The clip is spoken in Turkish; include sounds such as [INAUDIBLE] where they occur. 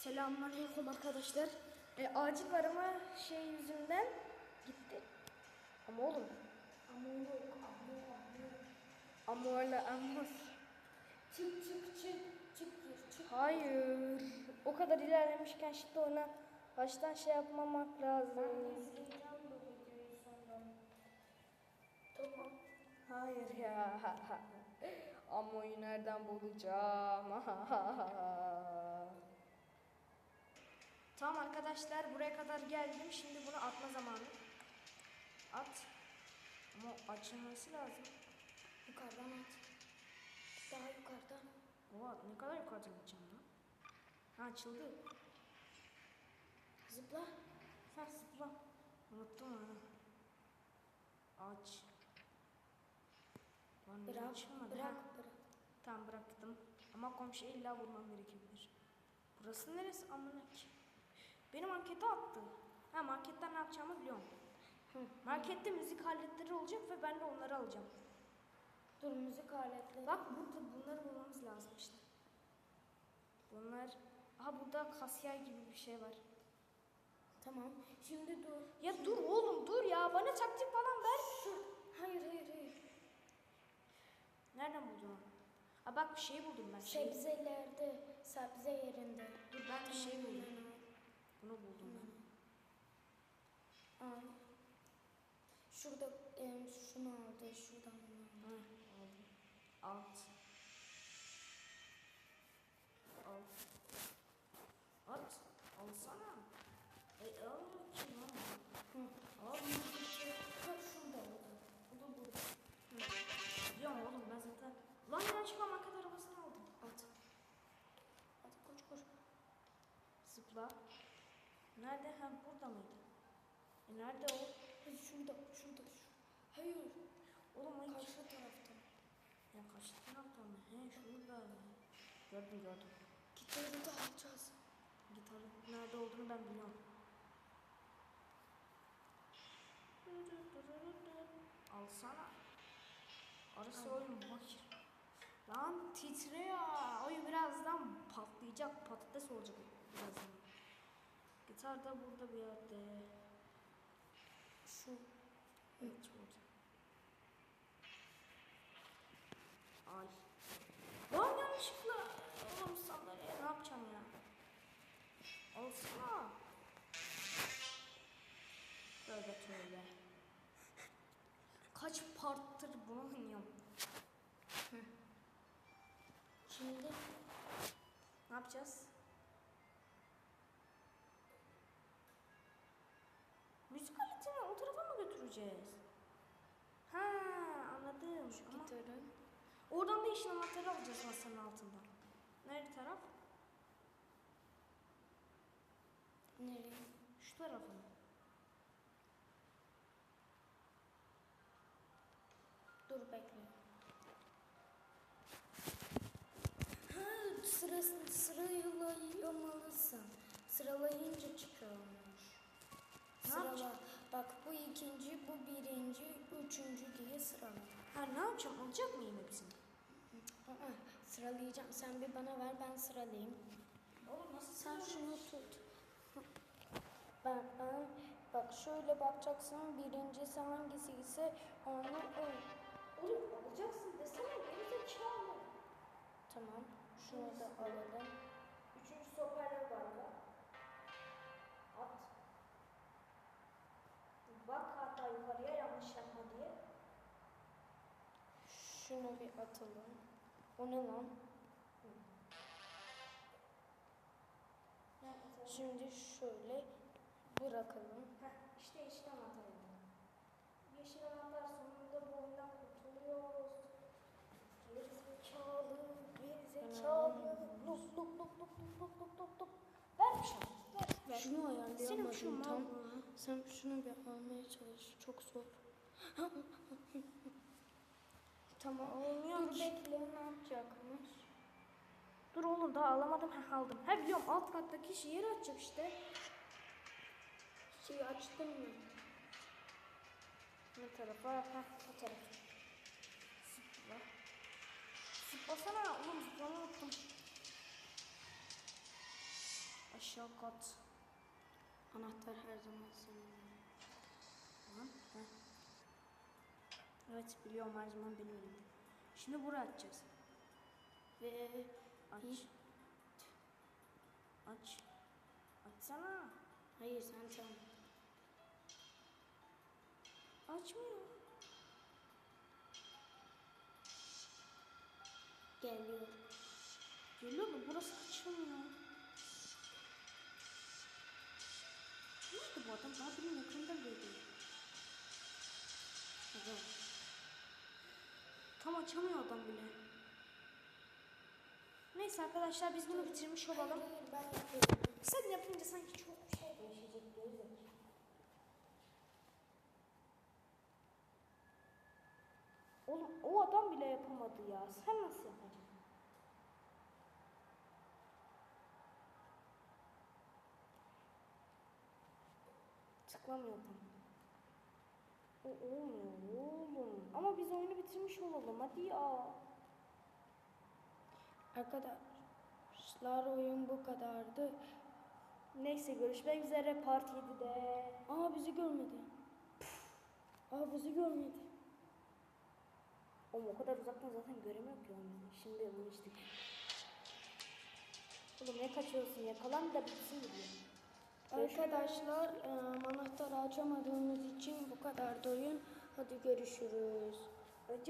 Selamünaleyküm arkadaşlar. E, acil arama şey yüzünden gitti. Ama oğlum. Ama yok, ama ama. Ama ama. Çık çık çık, çık gir, çık. Hayır. O kadar ilerlemişken şimdi ona baştan şey yapmamak lazım. izleyeceğim bu videoyu sonra. Tamam. Hayır ya. [LAUGHS] Amoyu nereden bulacağım? [LAUGHS] tamam arkadaşlar buraya kadar geldim. Şimdi bunu atma zamanı. At. Ama açılması lazım. Yukarıdan at. Daha yukarıdan. Oha ne kadar yukarıdan gideceğim lan? Ha açıldı. Zıpla. Sen zıpla. Unuttum onu. Aç. Lan Bırak, açılmadı? bırak, Ha, bırak. Tamam bıraktım. Ama komşuya illa vurmam gerekebilir. Burası neresi amına ki? Beni markete attı. Ha marketten ne yapacağımı biliyorum. Markette müzik aletleri olacak ve ben de onları alacağım. Dur müzik aletleri. Bak burada bunları bulmamız lazım işte. Bunlar... Aha burada kasiyer gibi bir şey var. Tamam. Şimdi dur. Ya dur oğlum dur ya bana taktik falan ver. Hayır hayır hayır. Nereden buldun onu? Aa bak bir şey buldum ben. Sebzelerde, sebze yerinde. Dur ben bir şey buldum. Bunu buldum ben. Al. Şurada em, şunu aldı, şuradan bunu aldı. Hı, Nerede? Ha burada mıydı? E nerede o? Hadi şurada, şurada, şu. Hayır. Oğlum o Karşı tarafta. Ya kaç taraftan mı? He şurada. Gördüm gördüm. Gitarı da alacağız. Gitarın nerede olduğunu ben biliyorum. Alsana. Arası oyun bakır. Lan titriyor. Oyun birazdan patlayacak. Patates olacak birazdan. Gitar da burada bir yerde. Şu. Evet burada. Ay. Lan yanlışlıkla. Oğlum sandalyeye ne yapacağım ya? Alsana. Tövbe tövbe. Kaç parttır bunu oynuyorum. Şimdi Ne yapacağız? Oradan da işin anahtarı alacağız masanın altından. Nerede taraf? nereye? Şu tarafı mı? Dur bekle. Ha, sırasını sıralayamalısın. Sıralayınca çıkıyormuş. Ne Sırala. yapacağım? Bak bu ikinci, bu birinci, üçüncü diye sırala. Ha ne yapacağım? Alacak mıyım hepsini? Aa, sıralayacağım. Sen bir bana ver ben sıralayayım. Oğlum nasıl Sen şunu tut. Ben, ben bak şöyle bakacaksın. Birincisi hangisi ise onu al. Oğlum alacaksın desene gerizekalı. Tamam. Şunu da alalım. Üçüncü var da. At. Bak hatta yukarıya yanlış yapma diye. Şunu bir atalım. O ne lan? Şimdi şöyle bırakalım. Heh, işte anahtar oldu. Yeşil anahtar sonunda bu oyundan kurtuluyoruz. Gerizekalı, gerizekalı. Lop lop lop lop lop lop lop lop lop. Ver bir şey. Ver. Şunu Senin ayarlayamadım şu tam. mal. Sen şunu bir almaya çalış. Çok zor. [LAUGHS] tamam. Olmuyor Dur bekle ne yapacakmış? Dur oğlum daha alamadım. Ha aldım. Ha biliyorum alt kattaki şiir açacak işte. Şeyi açtın mı? Ne tarafa? Ha o tarafa. Zıpla. Zıplasana oğlum zıplamayı unuttum. Aşağı kat. Anahtar her zaman senin. Tamam. heh. Evet biliyorum her zaman benim elimde. Şimdi buraya açacağız. Ve Aç. Hiç- Aç. Açsana. hayır sen sen. Açmıyor. Geliyor. Geliyor da burası açılmıyor. Nerede bu adam? Daha benim yakında bile değil. Tam açamıyor adam bile. Neyse arkadaşlar biz bunu bitirmiş olalım. Ben yapıyorum. Sen yapınca sanki çok bir şey değişecek. Oğlum o adam bile yapamadı ya. Sen nasıl yapacaksın? Tıklamıyor tam. O olmuyor oğlum. Ama biz oyunu bitirmiş olalım. Hadi ya. Arkadaşlar oyun bu kadardı. Neyse görüşmek üzere part 7'de. Aa bizi görmedi. Aa bizi görmedi. Oğlum o kadar uzaktan zaten göremiyor ki onu. Şimdi bunu işte. Oğlum ne kaçıyorsun? Yakalan da bitsin diyor. Arkadaşlar e, anahtarı açamadığımız için bu kadar da oyun. Hadi görüşürüz.